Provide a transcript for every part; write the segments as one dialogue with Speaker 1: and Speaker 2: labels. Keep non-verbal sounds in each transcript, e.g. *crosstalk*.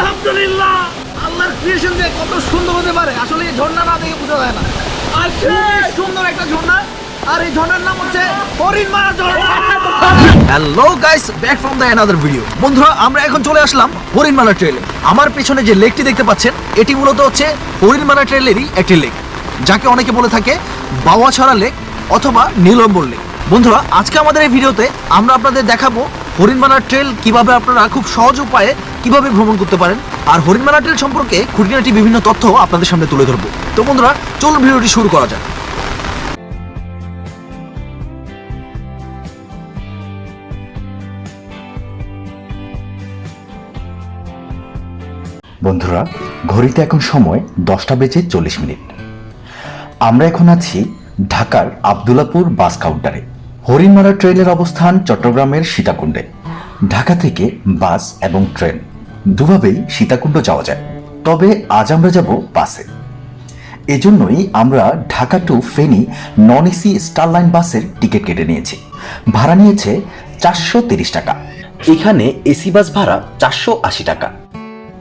Speaker 1: আলহামদুলিল্লাহ। আল্লাহর ক্রিয়েশন দিয়ে কত সুন্দর হতে পারে আসলে এই ঝর্ণা না দেখে বোঝা যায় না। আর সুন্দর একটা ঝর্ণা আর এই ঝর্ণার নাম হচ্ছে হরিণমারা ঝর্ণা। Hello guys back from the another video বন্ধুরা আমরা এখন চলে আসলাম হরিণমালা ট্রেলে আমার পেছনে যে লেকটি দেখতে পাচ্ছেন এটি মূলত হচ্ছে হরিণমালা ট্রেলেরই একটি লেক যাকে অনেকে বলে থাকে বাওয়াছড়া লেক অথবা নীলম্বর লেক বন্ধুরা, আজকে আমাদের এই ভিডিওতে আমরা আপনাদের দেখাবো হরিণমালা ট্রেল কীভাবে আপনারা খুব সহজ উপায়ে কীভাবে ভ্রমণ করতে পারেন। আর হরিণমালা ট্রেল সম্পর্কে খুঁটিনাটি বিভিন্ন তথ্য আপনাদের সামনে তুলে ধরবো। তো বন্ধুরা, চলুন ভিডিওটি শুরু করা যাক।
Speaker 2: বন্ধুরা, ঘড়িতে এখন সময় দশটা বেজে চল্লিশ মিনিট। আমরা এখন আছি ঢাকার আবদুল্লাপুর বাস কাউন্টারে। হরিণমারা ট্রেনের অবস্থান চট্টগ্রামের সীতাকুণ্ডে। ঢাকা থেকে বাস এবং ট্রেন, দুভাবেই সীতাকুণ্ড যাওয়া যায়। তবে আজ আমরা যাব বাসে। এজন্যই আমরা Dhaka to Feni non AC Starline বাসের টিকিট কেটে নিয়েছি। ভাড়া নিয়েছে চারশো তিরিশ টাকা। এখানে এসি বাস ভাড়া চারশো আশি টাকা।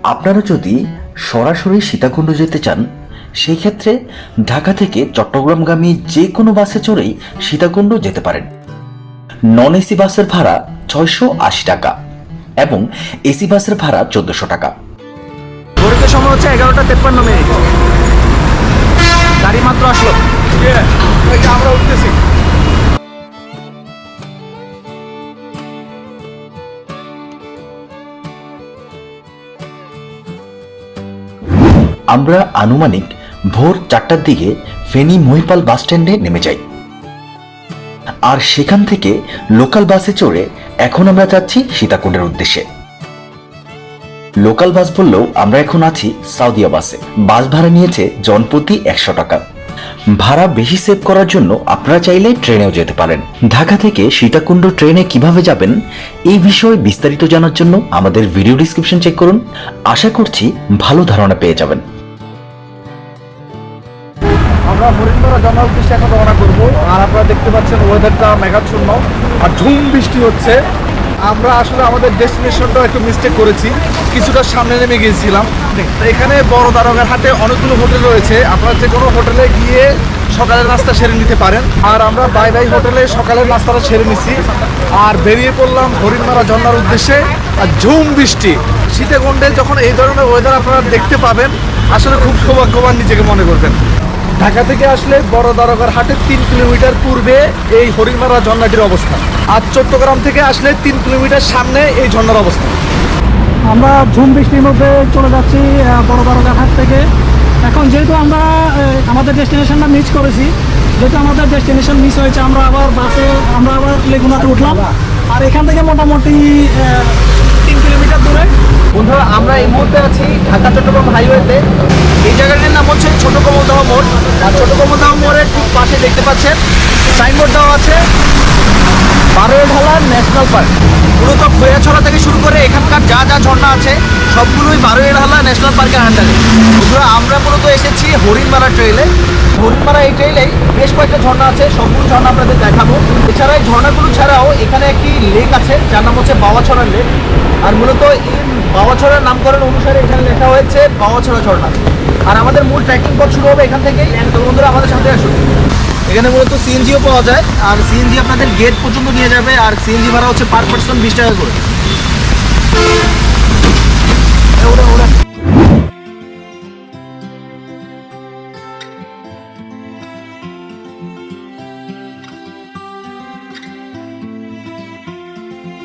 Speaker 2: আপনারা যদি সরাসরি সীতাকুণ্ড যেতে চান, সেই ক্ষেত্রে ঢাকা থেকে চট্টগ্রামগামী যে কোনো বাসে চড়েই সীতাকুণ্ড যেতে পারেন। নন এসি বাসের ভাড়া ছয়শো আশি টাকা এবং এসি বাসের ভাড়া চোদ্দশো টাকা।
Speaker 1: ঘড়িতে সময় হচ্ছে এগারোটা তেপ্পান্ন মিনিট। গাড়ি মাত্র আসলো। আমরা উঠতেছি।
Speaker 2: আমরা আনুমানিক ভোর চারটার দিকে ফেনী মহিপাল বাস স্ট্যান্ডে নেমে যাই। আর সেখান থেকে লোকাল বাসে চড়ে এখন আমরা যাচ্ছি সীতাকুণ্ডের উদ্দেশ্যে। লোকাল বাস বললেও আমরা এখন আছি সাউদিয়া বাসে। বাস ভাড়া নিয়েছে জনপ্রতি একশো টাকা। ভাড়া বেশি সেভ করার জন্য আপনারা চাইলে ট্রেনেও যেতে পারেন। ঢাকা থেকে সীতাকুণ্ড ট্রেনে কীভাবে যাবেন এই বিষয়ে বিস্তারিত জানার জন্য আমাদের ভিডিও ডিসক্রিপশন চেক করুন। আশা করছি ভালো ধারণা পেয়ে যাবেন।
Speaker 1: আমরা জমা উদ্দেশ্যে এখন রওনা করব। আর আপনারা দেখতে পাচ্ছেন ওয়েদারটা মেঘাচ্ছন্ন আর ঝুম বৃষ্টি হচ্ছে। আমরা আসলে আমাদের ডেস্টিনেশনটাও একটু মিস্টেক করেছি। কিছুটা সামনে নেমে গিয়েছিলাম। এখানে বড় দারোগার হাটে অনেকগুলো হোটেল রয়েছে। আপনারা যে কোনো হোটেলে গিয়ে সকালের নাস্তা সেরে নিতে পারেন। আর আমরা বাই বাই হোটেলে সকালের নাস্তাটা সেরে নিছি। আর বেরিয়ে পড়লাম হরিণমারা ঝর্ণার উদ্দেশ্যে। আর ঝুম বৃষ্টি। শীতেগণ্ডে যখন এই ধরনের ওয়েদার আপনারা দেখতে পাবেন, আসলে খুব সৌভাগ্যবান নিজেকে মনে করবেন। ঢাকা থেকে আসলে বড় দারোগার হাটে তিন কিলোমিটার পূর্বে এই হরিণমারা ঝর্ণাটির অবস্থান আর চট্টগ্রাম থেকে আসলে তিন কিলোমিটার সামনে এই ঝর্ণার অবস্থান
Speaker 3: আমরা ঝুম বৃষ্টির মধ্যে চলে যাচ্ছি বড় বড় ঘাট থেকে। এখন যেহেতু আমরা আমাদের ডেস্টিনেশনটা মিস করেছি যেহেতু আমাদের ডেস্টিনেশন মিস হয়েছে আমরা আবার বাসে আমরা আবার লেগুনাতে উঠলাম। আর এখান থেকে মোটামুটি তিন কিলোমিটার দূরে।
Speaker 1: বন্ধুরা আমরা এই মুহূর্তে আছি ঢাকা চট্টগ্রাম হাইওয়েতে এই জায়গাটির নাম হচ্ছে ছোট কমলদাহ মোড়। আর ছোট কমলদাহ মোড়ের ঠিক পাশে দেখতে পাচ্ছেন সাইনবোর্ড দেওয়া আছে বারোয় ঢালা ন্যাশনাল পার্ক মূলত খৈয়াছড়া থেকে শুরু করে এখানকার যা যা ঝর্ণা আছে, সবগুলোই বারোয় ঢালা ন্যাশনাল পার্কের আন্ডারে। বন্ধুরা, আমরা মূলত এসেছি হরিণমারা ট্রেলে হরিণমারা এই ট্রেলেই বেশ কয়েকটা ঝর্ণা আছে, সবগুলো ঝর্ণা আপনাদের দেখাবো। এছাড়া এই ঝর্ণাগুলো ছাড়াও এখানে একটি লেক আছে, যার নাম হচ্ছে বাওয়াছড়া লেক আর মূলত এই বাওয়াছড়ার নামকরণ অনুসারে এখানে লেখা হয়েছে বাওয়াছড়া ঝর্ণা। আর আমাদের মূল ট্রেকিং পথ শুরু হবে এখান থেকেই। বন্ধুরা, আমাদের সাথে আসুন। এখানে মূলত সিএনজিও পাওয়া যায়, আর সিএনজি আপনাদের গেট পর্যন্ত নিয়ে যাবে, আর সিএনজি ভাড়া হচ্ছে পার পার্সন বিশ টাকা করে।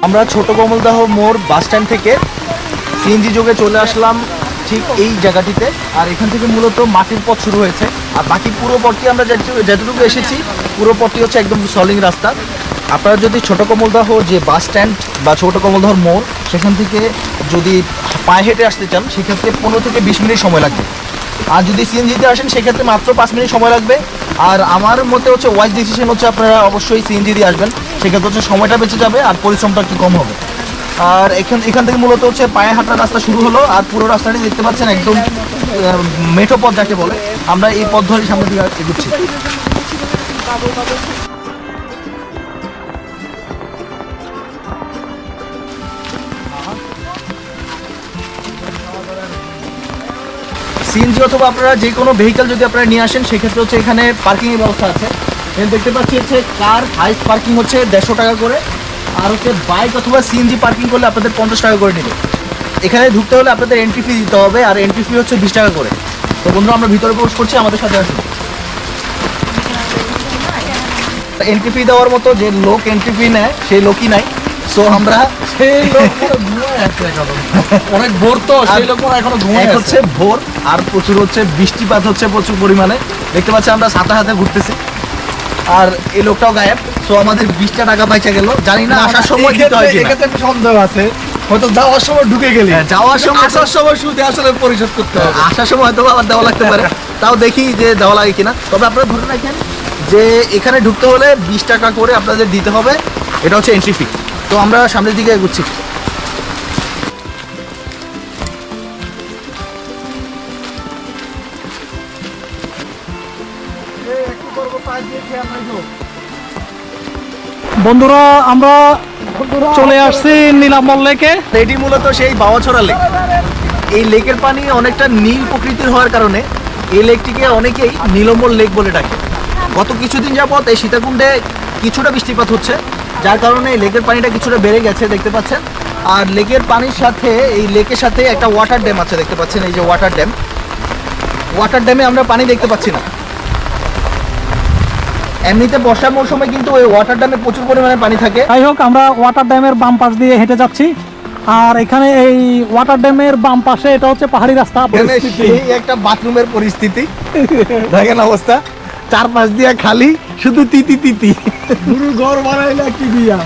Speaker 1: আমরা ছোট কমলদাহ মোড় বাস স্ট্যান্ড থেকে সিএনজি যোগে চলে আসলাম। ঠিক এই জায়গাটিতে। আর এখান থেকে মূলত মাটির পথ শুরু হয়েছে। আর বাকি পুরো পথটি আমরা যেটু- যেটুকু এসেছি, পুরো পথটি হচ্ছে একদম সলিং রাস্তা। আপনারা যদি ছোট কমলদাহ, যে বাস স্ট্যান্ড বা ছোট কমলদাহর মোড়, সেখান থেকে যদি পায়ে হেঁটে আসতে চান, সেক্ষেত্রে পনেরো থেকে বিশ মিনিট সময় লাগবে। আর যদি সিএনজিতে আসেন, সেক্ষেত্রে মাত্র পাঁচ মিনিট সময় লাগবে। আর আমার মতে হচ্ছে ওয়াইজ ডিসিশন হচ্ছে আপনারা অবশ্যই সিএনজি দিয়ে আসবেন। সেক্ষেত্রে হচ্ছে সময়টা বেঁচে যাবে আর পরিশ্রমটা একটু কম হবে। আর এখান এখান থেকে মূলত হচ্ছে পায়ে হাঁটার রাস্তা শুরু হলো, আর পুরো রাস্তাটি দেখতে পাচ্ছেন একদম মেঠো পথ যাকে বলে। আমরা এই পথ ধরে সামনের দিকে এগুচ্ছি। সিএনজি অথবা আপনারা যে কোনো ভেহিকেল যদি আপনারা নিয়ে আসেন, সেক্ষেত্রে হচ্ছে এখানে পার্কিংয়ের ব্যবস্থা আছে। দেখতে পাচ্ছি হচ্ছে কার হাইস্ট পার্কিং হচ্ছে দেড়শো টাকা করে। আর হচ্ছে বাইক অথবা সিএনজি পার্কিং করলে আপনাদের পঞ্চাশ টাকা করে নেবে। এখানে ঢুকতে হলে আপনাদের এন্ট্রি ফি দিতে হবে আর এন্ট্রি ফি হচ্ছে বিশ টাকা করে। তো বন্ধুরা আমরা ভিতরে প্রবেশ করছি আমাদের সাথে আসুন। এন্ট্রি ফি দেওয়ার মতো যে লোক এন্ট্রি ফি নেয় সেই লোকই নাই। সো আমরা
Speaker 4: সেই লোক। অনেক ভোর তো সেই লোক এখনও ঘুমায়
Speaker 1: হচ্ছে ভোর আর প্রচুর হচ্ছে বৃষ্টিপাত হচ্ছে প্রচুর পরিমাণে। দেখতে পাচ্ছি আমরা ছাতা হাতে ঘুরতেছি। আর এই লোকটাও গায়েব। সো আমাদের বিশটা টাকা পাইচা গেল। জানি না আসার সময় দিতে হয় কিনা।
Speaker 4: একটা সন্দেহ আছে। হয়তো যাওয়ার সময় ঢুকে গেলি।
Speaker 1: হ্যাঁ, যাওয়ার সময়
Speaker 4: আসার সময় শুধু আসলে পরিশোধ করতে হবে।
Speaker 1: আসার সময় হয়তো আবার দেওয়া লাগতে পারে। তাও দেখি যে দেওয়া লাগে কিনা। তবে আপনারা ধরে রাখেন যে এখানে ঢুকতে হলে বিশ টাকা করে আপনাদের দিতে হবে। এটা হচ্ছে এন্ট্রি ফি তো আমরা সামনের দিকে এগুচ্ছি।
Speaker 3: বন্ধুরা, আমরা চলে আসছি নীলাম্বর লেকে
Speaker 1: এটি মূলত সেই বাওয়াছড়া লেক। এই লেকের পানি অনেকটা নীল প্রকৃতির হওয়ার কারণে এই লেকটিকে অনেকেই নীলম্বর লেক বলে ডাকে। গত কিছুদিন যাবৎ এই সীতাকুণ্ডে কিছুটা বৃষ্টিপাত হচ্ছে, যার কারণে এই লেকের পানিটা কিছুটা বেড়ে গেছে, দেখতে পাচ্ছেন। আর লেকের পানির সাথে, এই লেকের সাথে একটা ওয়াটার ড্যাম আছে, দেখতে পাচ্ছেন, এই যে ওয়াটার ড্যাম ওয়াটার ড্যামে আমরা পানি দেখতে পাচ্ছি না। এমনিতে বর্ষার মৌসুমে কিন্তু ওই ওয়াটার ড্যামে প্রচুর পরিমাণে পানি থাকে।
Speaker 3: যাই হোক আমরা ওয়াটার ড্যামের বাম পাশ দিয়ে হেঁটে যাচ্ছি। আর এখানে এই ওয়াটার ড্যামের বাম পাশে এটা হচ্ছে পাহাড়ি রাস্তা।
Speaker 4: একটা বাথরুমের পরিস্থিতি। *laughs* দেখেন অবস্থা। চারপাশ দিয়ে খালি শুধু তিতি তিতি। পুরো ঘর বানাইলা কি দিয়া?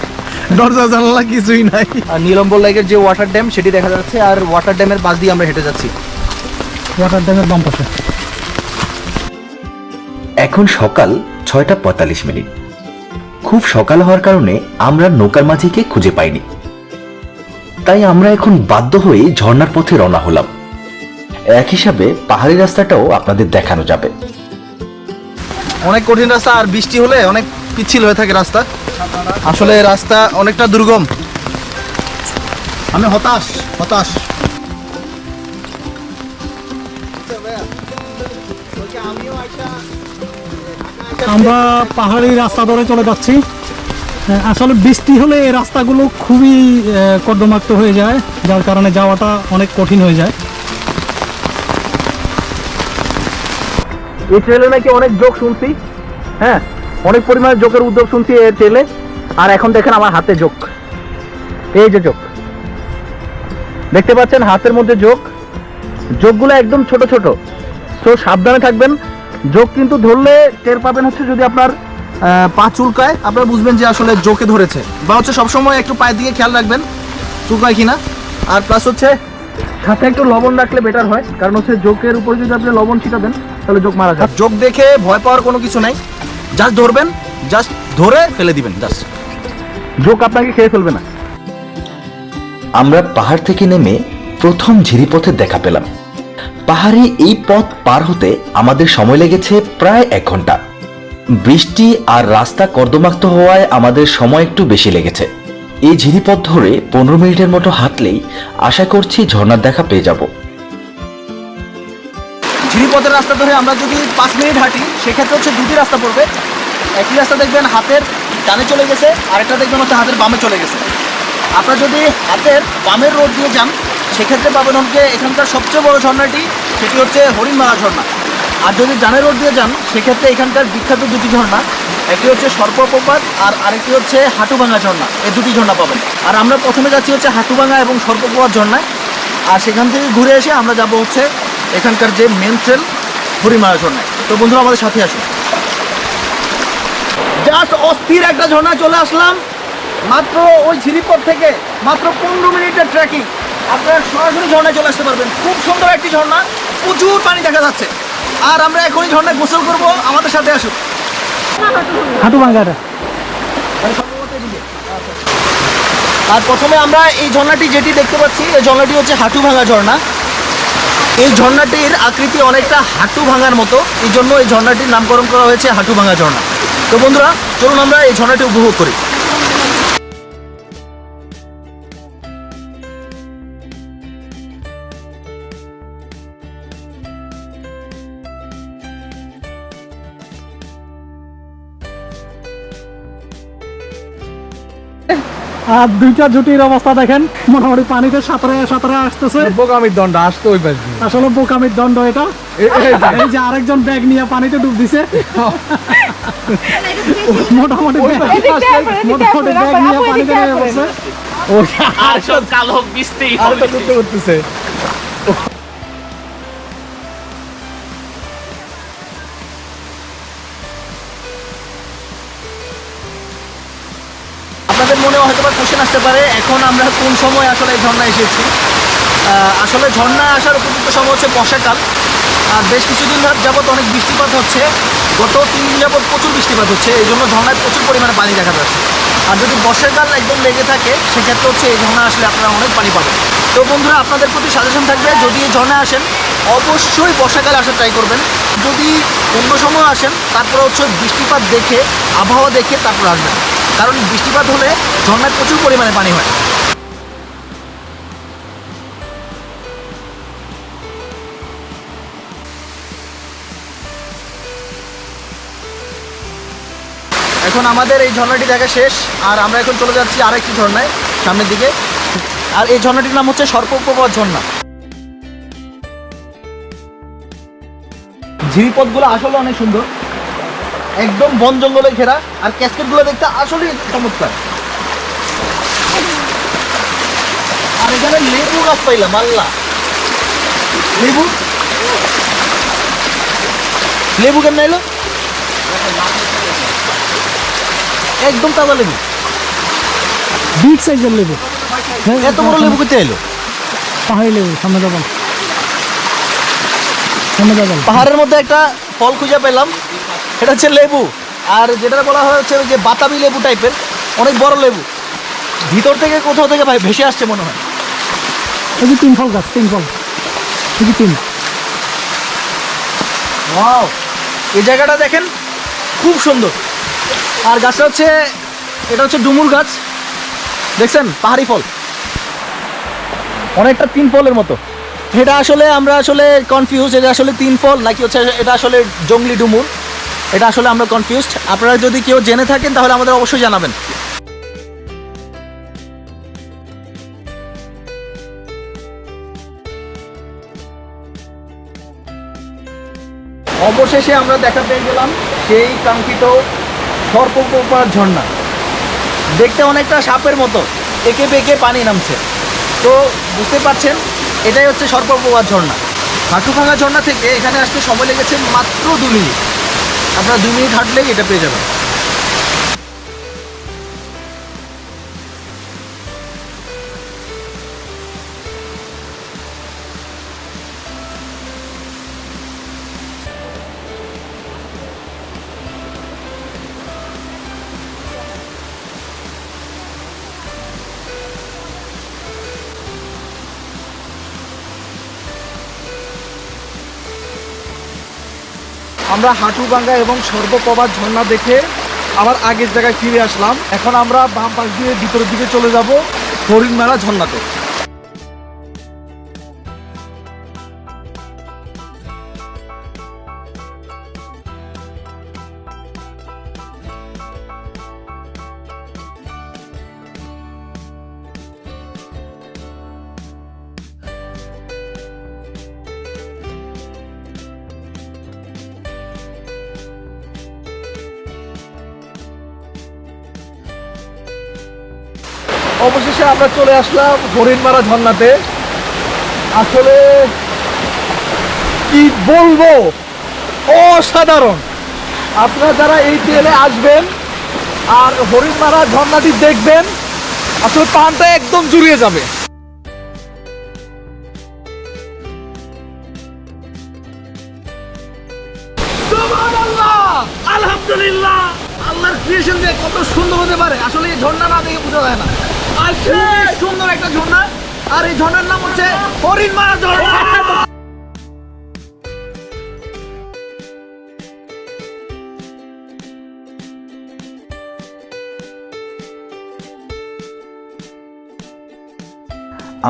Speaker 4: দরজা জানলা কিছুই নাই।
Speaker 1: আর নীলম্বর লেকের যে ওয়াটার ড্যাম সেটি দেখা যাচ্ছে আর ওয়াটার ড্যামের পাশ দিয়ে আমরা হেঁটে যাচ্ছি।
Speaker 3: ওয়াটার ড্যামের বাম পাশে।
Speaker 2: এখন সকাল ছয়টা পঁয়তাল্লিশ মিনিট। খুব সকাল হওয়ার কারণে আমরা নৌকার মাঝিকে খুঁজে পাইনি। তাই আমরা এখন বাধ্য হয়ে ঝর্নার পথে রওনা হলাম। এক হিসাবে পাহাড়ি রাস্তাটাও আপনাদের দেখানো যাবে।
Speaker 1: অনেক কঠিন রাস্তা আর বৃষ্টি হলে অনেক পিচ্ছিল হয়ে থাকে রাস্তা। আসলে রাস্তা অনেকটা দুর্গম। আমি হতাশ হতাশ।
Speaker 3: আমরা পাহাড়ি রাস্তা ধরে চলে যাচ্ছি। আসলে বৃষ্টি হলে এই রাস্তাগুলো খুবই কর্দমাক্ত হয়ে যায়, যার কারণে যাওয়াটা অনেক কঠিন হয়ে যায়।
Speaker 1: এই ট্রেলে নাকি অনেক যোগ শুনছি। হ্যাঁ অনেক পরিমাণে যোগের উদ্যোগ শুনছি এই ট্রেলে। আর এখন দেখেন আমার হাতে যোগ এই যে যোগ দেখতে পাচ্ছেন হাতের মধ্যে যোগ যোগগুলো একদম ছোট ছোট। তো সাবধানে থাকবেন। যোগ কিন্তু ধরলে টের পাবেন হচ্ছে যদি আপনার পা চুলকায়, আপনারা বুঝবেন যে আসলে জোকে ধরেছে। বা হচ্ছে সবসময় একটু পায়ের দিকে খেয়াল রাখবেন, চুলকায় কিনা। আর প্লাস হচ্ছে সাথে একটু লবণ রাখলে বেটার হয়, কারণ হচ্ছে জোকের উপরে যদি আপনি লবণ ছিটা দেন তাহলে জোক মারা যায় জোক দেখে ভয় পাওয়ার কোনো কিছু নাই। জাস্ট ধরবেন জাস্ট ধরে ফেলে দিবেন জাস্ট জোক আপনাকে খেয়ে ফেলবে না।
Speaker 2: আমরা পাহাড় থেকে নেমে প্রথম ঝিরিপথের দেখা পেলাম। পাহাড়ে এই পথ পার হতে আমাদের সময় লেগেছে প্রায় এক ঘণ্টা। বৃষ্টি আর রাস্তা কর্দমাক্ত হওয়ায় আমাদের সময় একটু বেশি লেগেছে। এই ঝিরিপথ ধরে পনেরো মিনিটের মতো হাঁটলেই আশা করছি ঝর্ণার দেখা পেয়ে যাব।
Speaker 1: ঝিরিপথের রাস্তা ধরে আমরা যদি পাঁচ মিনিট হাঁটি, সেক্ষেত্রে হচ্ছে দুটি রাস্তা পড়বে। একই রাস্তা দেখবেন হাতের ডানে চলে গেছে, আরেকটা দেখবেন হচ্ছে হাতের বামে চলে গেছে। আপনারা যদি হাতের বামের রোড দিয়ে যান, সেক্ষেত্রে পাবেন হচ্ছে এখানকার সবচেয়ে বড় ঝর্ণাটি সেটি হচ্ছে হরিণমালা ঝর্ণা। আর যদি ডানের রোড দিয়ে যান, সেক্ষেত্রে এখানকার বিখ্যাত দুটি ঝর্ণা, একটি হচ্ছে সর্পপ্রপাত আর আরেকটি হচ্ছে হাটুভাঙা ঝর্ণা, এই দুটি ঝর্ণা পাবেন। আর আমরা প্রথমে যাচ্ছি হচ্ছে হাটুভাঙা এবং সর্পপ্রপাত ঝর্ণায়। আর সেখান থেকে ঘুরে এসে আমরা যাব হচ্ছে এখানকার যে মেন ট্রেল হরিমালা ঝর্ণায়। তো বন্ধুরা, আমাদের সাথে আসুন। জাস্ট অস্থির একটা ঝর্ণা চলে আসলাম। মাত্র ওই ঝিরিপথ থেকে মাত্র পনেরো মিনিটের ট্রেকিং আপনারা সরাসরি ঝর্ণায় চলে আসতে পারবেন। খুব সুন্দর একটি ঝর্ণা প্রচুর পানি দেখা যাচ্ছে। আর আমরা এখনই ঝর্ণায় গোসল করব আমাদের সাথে আসুন।
Speaker 3: হাঁটু ভাঙ্গাটা
Speaker 1: আর প্রথমে আমরা এই ঝর্ণাটি যেটি দেখতে পাচ্ছি এই ঝর্ণাটি হচ্ছে হাঁটু ভাঙা ঝর্ণা। এই ঝর্ণাটির আকৃতি অনেকটা হাঁটু ভাঙার মতো। এই জন্য এই ঝর্ণাটির নামকরণ করা হয়েছে হাঁটু ভাঙা ঝর্ণা। তো বন্ধুরা চলুন আমরা এই ঝর্ণাটি উপভোগ করি।
Speaker 3: আর দুইটা জুটির অবস্থা দেখেন। মোটামুটি পানিতে সাঁতরে সাঁতরে আসতেছে।
Speaker 4: বোকামির দণ্ড আসতে ওই পাশ
Speaker 3: আসলে বোকামির দণ্ড এটা।
Speaker 4: এই যে,
Speaker 3: আরেকজন ব্যাগ নিয়ে পানিতে ডুব দিছে। মোটামুটি মোটামুটি ব্যাগ নিয়ে পানিতে নেমে পড়ছে।
Speaker 1: আর সব কালো বিস্তেই
Speaker 4: করতেছে
Speaker 1: হয়তো বা কোশ্চেন আসতে পারে। এখন আমরা কোন সময় আসলে এই ঝর্ণা এসেছি? আসলে ঝর্ণা আসার উপযুক্ত সময় হচ্ছে বর্ষাকাল আর বেশ কিছুদিন যাবত অনেক বৃষ্টিপাত হচ্ছে। গত তিন দিন যাবত প্রচুর বৃষ্টিপাত হচ্ছে। এই জন্য ঝর্ণায় প্রচুর পরিমাণে পানি দেখা যাচ্ছে। আর যদি বর্ষাকাল একদম লেগে থাকে, সেক্ষেত্রে হচ্ছে এই ঝর্ণা আসলে আপনারা অনেক পানি পাবেন। তো বন্ধুরা, আপনাদের প্রতি সাজেশন থাকবে, যদি এই ঝর্ণায় আসেন, অবশ্যই বর্ষাকালে আসার ট্রাই করবেন। যদি অন্য সময় আসেন, তারপরে হচ্ছে বৃষ্টিপাত দেখে, আবহাওয়া দেখে তারপর আসবেন। কারণ বৃষ্টিপাত হলে ঝর্ণায় প্রচুর পরিমাণে পানি হয়। এখন আমাদের এই ঝর্ণাটি দেখা শেষ, আর আমরা এখন চলে যাচ্ছি আরেকটি ঝর্ণায়, সামনের দিকে। আর এই ঝর্ণাটির নাম হচ্ছে সর্পপ্রপাত ঝর্ণা। ঝিরিপথগুলো আসলে অনেক সুন্দর। একদম বন জঙ্গলে ঘেরা। আর ক্যাসকেটগুলো দেখতে আসলে চমৎকার। আর এখানে লেবু গাছ পাইলাম আল্লাহ। লেবু? লেবু কেমন এলো? একদম তাজা লেবু।
Speaker 3: বিগ সাইজের লেবু।
Speaker 1: এত বড় লেবু কোথায় এলো?
Speaker 3: পাহাড়ি লেবু সামনে যাবেন সামনে যাবেন
Speaker 1: পাহাড়ের মধ্যে একটা ফল খুঁজে পেলাম। এটা হচ্ছে লেবু। আর যেটা বলা হয় হচ্ছে ওই যে বাতাবি লেবু টাইপের অনেক বড় লেবু। ভিতর থেকে কোথাও থেকে ভাই ভেসে আসছে মনে হয়।
Speaker 3: এই যে তিন ফল গাছ তিন ফল। এই যে তিন।
Speaker 1: ওয়াও এই জায়গাটা দেখেন খুব সুন্দর। আর গাছটা হচ্ছে এটা হচ্ছে ডুমুর গাছ। দেখছেন? পাহাড়ি ফল। অনেকটা তিন ফলের মতো। এটা আসলে আমরা আসলে কনফিউজ এটা আসলে তিন ফল নাকি হচ্ছে এটা আসলে জঙ্গলি ডুমুর? এটা আসলে আমরা কনফিউজড আপনারা যদি কেউ জেনে থাকেন, তাহলে আমাদের অবশ্যই জানাবেন। অবশেষে আমরা দেখা পেয়ে গেলাম সেই কাঙ্ক্ষিত সর্পপ্রপাত ঝর্ণা। দেখতে অনেকটা সাপের মতো, একে বেঁকে পানি নামছে। তো বুঝতে পারছেন এটাই হচ্ছে সর্বপ্রবাদ ঝর্ণা। হাঁটুভাঙা ঝর্ণা থেকে এখানে আসতে সময় লেগেছে মাত্র দু মিনিট। আপনারা দু মিনিট হাঁটলেই এটা পেয়ে যাবেন।
Speaker 4: আমরা হাঁটুভাঙ্গা এবং সর্বপ্রভাত ঝর্ণা দেখে আবার আগের জায়গায় ফিরে আসলাম। এখন আমরা বাম পাশ দিয়ে ভিতরের দিকে চলে যাব হরিণ মেলা ঝর্ণাতে। অবশেষে আমরা চলে আসলাম হরিণমারা ঝর্ণাতে। আসলে কি বলব? অসাধারণ। আপনারা যারা এই ট্রেনে আসবেন আর হরিণমারা ঝর্ণাটি দেখবেন, আসলে পানটা একদম জুড়িয়ে যাবে।
Speaker 1: সুন্দর একটা ঝর্ণা। আর এই ঝর্ণার নাম হচ্ছে ঝর্ণা।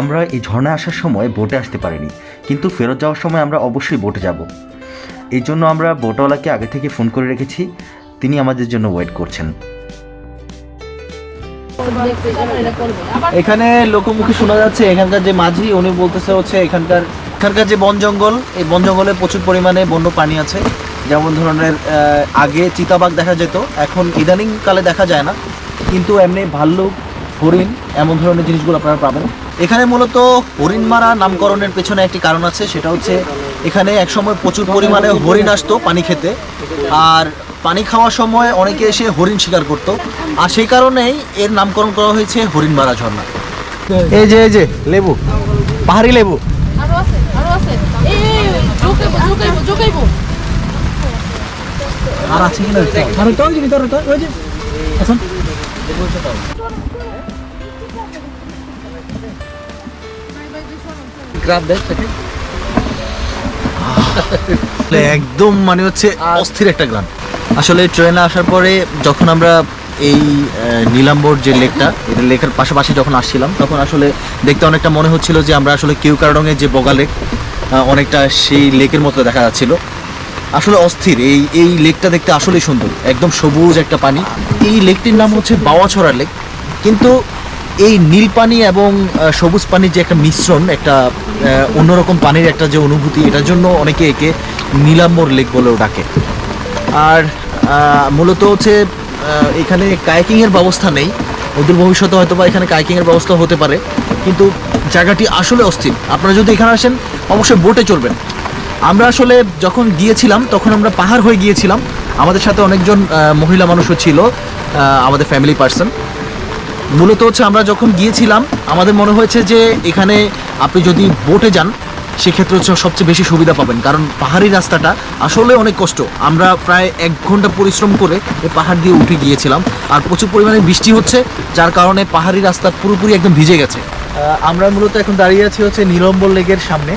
Speaker 2: আমরা এই ঝর্ণায় আসার সময় বোটে আসতে পারিনি, কিন্তু ফেরত যাওয়ার সময় আমরা অবশ্যই বোটে যাব। এই জন্য আমরা বোটওয়ালাকে আগে থেকে ফোন করে রেখেছি, তিনি আমাদের জন্য ওয়েট করছেন।
Speaker 1: এখানে লোকমুখে শোনা যাচ্ছে, এখানকার যে মাঝি, উনি বলতেছে হচ্ছে এখানকার এখানকার যে বন জঙ্গল, এই বন জঙ্গলে প্রচুর পরিমাণে বন্য প্রাণী আছে। যেমন ধরনের আগে চিতাবাঘ দেখা যেত, এখন ইদানিং কালে দেখা যায় না। কিন্তু এমনি ভাল্লুক, হরিণ, এমন ধরনের জিনিসগুলো আপনারা পাবেন। এখানে মূলত হরিণ মারা নামকরণের পেছনে একটি কারণ আছে, সেটা হচ্ছে এখানে একসময় প্রচুর পরিমাণে হরিণ আসতো পানি খেতে। আর পানি খাওয়ার সময় অনেকে এসে হরিণ শিকার করতো। আর সেই কারণেই এর নামকরণ করা হয়েছে হরিণমারা ঝর্ণা।
Speaker 4: এই যে এই যে লেবু। পাহাড়ি লেবু।
Speaker 5: আরও আছে
Speaker 1: কিনা
Speaker 3: ওই যে ভিতরে ওই যে। আসুন
Speaker 1: দেখ একদম মানে হচ্ছে অস্থির একটা গ্রাম। আসলে ট্রেনে আসার পরে যখন আমরা এই নীলাম্বর যে লেকটা, এটা লেকের পাশাপাশি যখন আসছিলাম, তখন আসলে দেখতে অনেকটা মনে হচ্ছিল যে আমরা আসলে কেউ কারণে যে বগা লেক অনেকটা সেই লেকের মতো দেখা যাচ্ছিল। আসলে অস্থির, এই এই লেকটা দেখতে আসলেই সুন্দর, একদম সবুজ একটা পানি। এই লেকটির নাম হচ্ছে বাওয়াছড়া লেক, কিন্তু এই নীল পানি এবং সবুজ পানির যে একটা মিশ্রণ, একটা অন্যরকম পানির একটা যে অনুভূতি, এটার জন্য অনেকে একে নীলাম্বর লেক বলেও ডাকে। আর মূলত হচ্ছে এখানে কায়াকিং এর ব্যবস্থা নেই। অদূর ভবিষ্যতে হয়তো বা এখানে কায়াকিং এর ব্যবস্থা হতে পারে। কিন্তু জায়গাটি আসলে অস্থির। আপনারা যদি এখানে আসেন, অবশ্যই বোটে চলবেন আমরা আসলে যখন গিয়েছিলাম, তখন আমরা পাহাড় হয়ে গিয়েছিলাম। আমাদের সাথে অনেকজন মহিলা মানুষও ছিল আমাদের ফ্যামিলি পার্সন মূলত হচ্ছে আমরা যখন গিয়েছিলাম, আমাদের মনে হয়েছে যে এখানে আপনি যদি বোটে যান সেক্ষেত্রে হচ্ছে সবচেয়ে বেশি সুবিধা পাবেন। কারণ পাহাড়ি রাস্তাটা আসলে অনেক কষ্ট। আমরা প্রায় এক ঘণ্টা পরিশ্রম করে এই পাহাড় দিয়ে উঠে গিয়েছিলাম। আর প্রচুর পরিমাণে বৃষ্টি হচ্ছে, যার কারণে পাহাড়ি রাস্তা পুরোপুরি একদম ভিজে গেছে। আমরা মূলত এখন দাঁড়িয়ে আছি হচ্ছে নীলম্বর লেকের সামনে,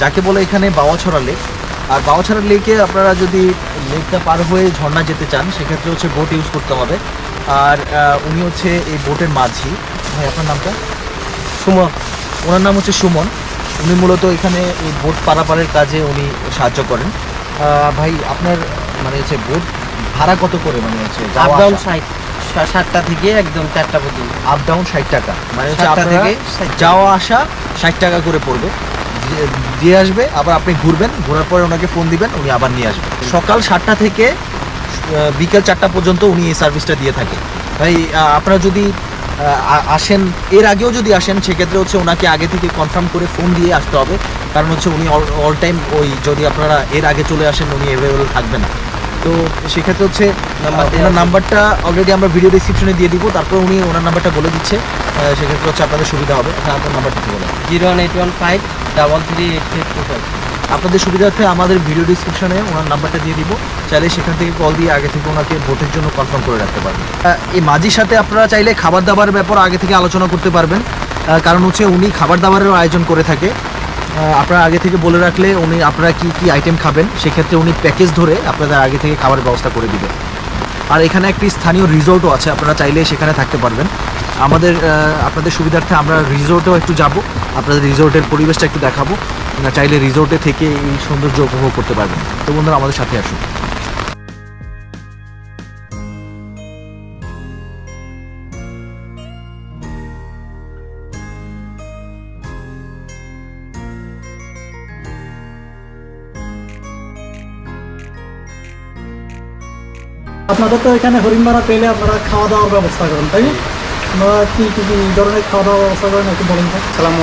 Speaker 1: যাকে বলে এখানে বাওয়াছড়া লেক। আর বাওয়াছড়া লেকে আপনারা যদি লেকটা পার হয়ে ঝর্ণা যেতে চান, সেক্ষেত্রে হচ্ছে বোট ইউজ করতে হবে। আর উনি হচ্ছে এই বোটের মাঝি। ভাই, আপনার নামটা? সুমন। ওনার নাম হচ্ছে সুমন। উনি মূলত এখানে এই বোট পারাপারের কাজে উনি সাহায্য করেন। ভাই আপনার মানে হচ্ছে বোট ভাড়া কত করে মানে হচ্ছে
Speaker 6: আপ ডাউন ষাট সাতটা থেকে একদম চারটা পর্যন্ত।
Speaker 1: আপ ডাউন ষাট টাকা। মানে হচ্ছে আপনারা
Speaker 6: থেকে
Speaker 1: যাওয়া আসা ষাট টাকা করে পড়বে। দিয়ে- আসবে আবার আপনি ঘুরবেন ঘোরার পরে ওনাকে ফোন দিবেন উনি আবার নিয়ে আসবেন সকাল সাতটা থেকে বিকেল চারটা পর্যন্ত উনি এই সার্ভিসটা দিয়ে থাকে। ভাই আপনারা যদি আসেন এর আগেও যদি আসেন সেক্ষেত্রে হচ্ছে ওনাকে আগে থেকে কনফার্ম করে ফোন দিয়ে আসতে হবে। কারণ হচ্ছে উনি অল টাইম ওই যদি আপনারা এর আগে চলে আসেন উনি অ্যাভেলেবল থাকবে না। তো সেক্ষেত্রে হচ্ছে ওনার নাম্বারটা অলরেডি আমরা ভিডিও ডিসক্রিপশনে দিয়ে দিব। তারপর উনি ওনার নাম্বারটা বলে দিচ্ছে। সেক্ষেত্রে হচ্ছে আপনাদের সুবিধা হবে। হ্যাঁ আপনার নাম্বারটা বলেন
Speaker 6: zero one eight one five double three eight three two five.
Speaker 1: আপনাদের সুবিধার্থে আমাদের ভিডিও ডিসক্রিপশনে ওনার নাম্বারটা দিয়ে দিব। চাইলে সেখান থেকে কল দিয়ে আগে থেকে ওনাকে ভোটের জন্য কনফার্ম করে রাখতে পারবেন। এই মাঝির সাথে আপনারা চাইলে খাবার দাবারের ব্যাপার আগে থেকে আলোচনা করতে পারবেন। কারণ হচ্ছে উনি খাবার দাবারেরও আয়োজন করে থাকে। আপনারা আগে থেকে বলে রাখলে উনি আপনারা কি কি আইটেম খাবেন, সেক্ষেত্রে উনি প্যাকেজ ধরে আপনাদের আগে থেকে খাবার ব্যবস্থা করে দিবেন আর এখানে একটি স্থানীয় রিসোর্টও আছে, আপনারা চাইলে সেখানে থাকতে পারবেন। আমাদের আপনাদের সুবিধার্থে আমরা রিসোর্টেও একটু যাব। আপনাদের রিসোর্টের পরিবেশটা একটু দেখাবো। না চাইলে রিসোর্টে থেকে এই সৌন্দর্য উপভোগ করতে পারবেন। তো বন্ধুরা, আমাদের সাথে আসুন।
Speaker 3: আপনাদের তো এখানে হরিণমারা পেলে আপনারা খাওয়া দাওয়ার ব্যবস্থা করেন, তাই আপনারা কি কি ধরনের খাওয়া দাওয়ার ব্যবস্থা একটু বলেন তো।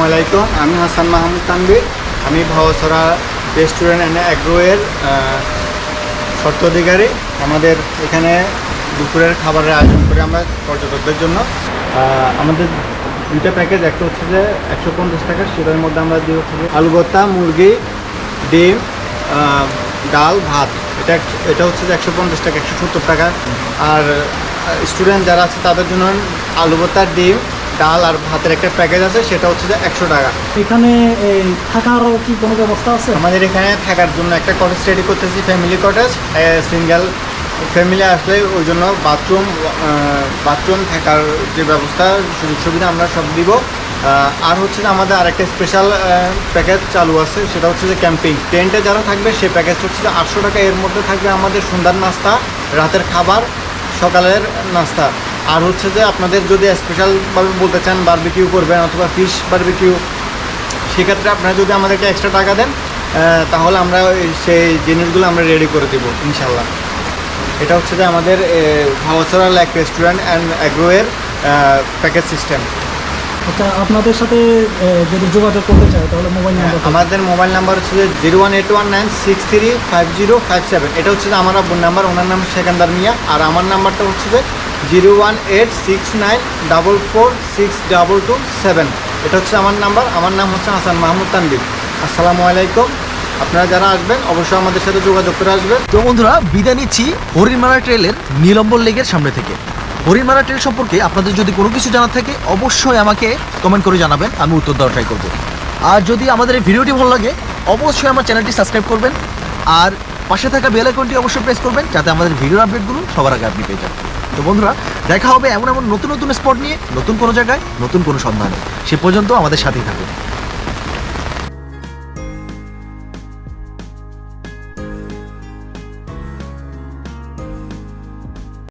Speaker 7: আলাইকুম আমি হাসান মাহমুদ তানবির আমি ভাওসরা রেস্টুরেন্ট অ্যান্ড অ্যাগ্রোয়ের শর্ত অধিকারী আমাদের এখানে দুপুরের খাবারের আয়োজন করি আমরা পর্যটকদের জন্য। আমাদের দুইটা প্যাকেজ, একটা হচ্ছে যে একশো পঞ্চাশ টাকা সেটার মধ্যে আমরা দিই হচ্ছে আলু ভর্তা মুরগি, ডিম ডাল, ভাত। এটা এটা হচ্ছে যে একশো পঞ্চাশ টাকা, একশো সত্তর টাকা। আর স্টুডেন্ট যারা আছে তাদের জন্য আলু ভর্তা ডিম ডাল আর ভাতের একটা প্যাকেজ আছে সেটা হচ্ছে যে একশো টাকা।
Speaker 3: এখানে এই থাকারও কি কোনো ব্যবস্থা আছে?
Speaker 7: আমাদের এখানে থাকার জন্য একটা কটেজ রেডি করতেছি ফ্যামিলি কটেজ সিঙ্গেল ফ্যামিলি আসলে ওই জন্য বাথরুম বাথরুম থাকার যে ব্যবস্থা সুযোগ সুবিধা আমরা সব দিব। আর হচ্ছে যে আমাদের আরেকটা স্পেশাল প্যাকেজ চালু আছে সেটা হচ্ছে যে ক্যাম্পিং টেন্টে যারা থাকবে সে প্যাকেজ হচ্ছে যে আটশো টাকা। এর মধ্যে থাকবে আমাদের সন্ধ্যার নাস্তা রাতের খাবার সকালের নাস্তা। আর হচ্ছে যে আপনাদের যদি স্পেশালভাবে বলতে চান বারবিকিউ করবেন অথবা ফিশ বারবিকিউ সেক্ষেত্রে আপনারা যদি আমাদেরকে এক্সট্রা টাকা দেন তাহলে আমরা সেই জিনিসগুলো আমরা রেডি করে দেবো ইনশাল্লাহ এটা হচ্ছে যে আমাদের ভাওয়াছড়া লেক রেস্টুরেন্ট অ্যান্ড অ্যাগ্রোয়ের প্যাকেজ সিস্টেম
Speaker 3: আচ্ছা আপনাদের সাথে যদি যোগাযোগ করতে চায় তাহলে মোবাইল নাম্বার
Speaker 7: আমাদের মোবাইল নাম্বার হচ্ছে যে zero one eight one nine six three five zero five seven এটা হচ্ছে যে আমার আব্বুর নাম্বার ওনার নাম সেকান্দার মিয়া। আর আমার নাম্বারটা হচ্ছে যে zero one eight six nine double four six double two seven এটা হচ্ছে আমার নাম্বার আমার নাম হচ্ছে হাসান মাহমুদ তানবির আসসালামু আলাইকুম। আপনারা যারা আসবেন অবশ্যই আমাদের সাথে যোগাযোগ করে আসবেন।
Speaker 1: তো বন্ধুরা বিদায় নিচ্ছি হরিণমারা ট্রেলের নীলম্বর লেগের সামনে থেকে। হরিণমারা ট্রেল সম্পর্কে আপনাদের যদি কোনো কিছু জানার থাকে, অবশ্যই আমাকে কমেন্ট করে জানাবেন, আমি উত্তর দেওয়ার ট্রাই করব। আর যদি আমাদের এই ভিডিওটি ভালো লাগে, অবশ্যই আমার চ্যানেলটি সাবস্ক্রাইব করবেন, আর পাশে থাকা বেল আইকনটি অবশ্যই প্রেস করবেন, যাতে আমাদের ভিডিওর আপডেটগুলো সবার আগে আপনি পেয়ে যান। তো বন্ধুরা, দেখা হবে এমন এমন নতুন নতুন স্পট নিয়ে, নতুন কোনো জায়গায়, নতুন কোনো সন্ধানে। সে পর্যন্ত আমাদের সাথেই থাকুন।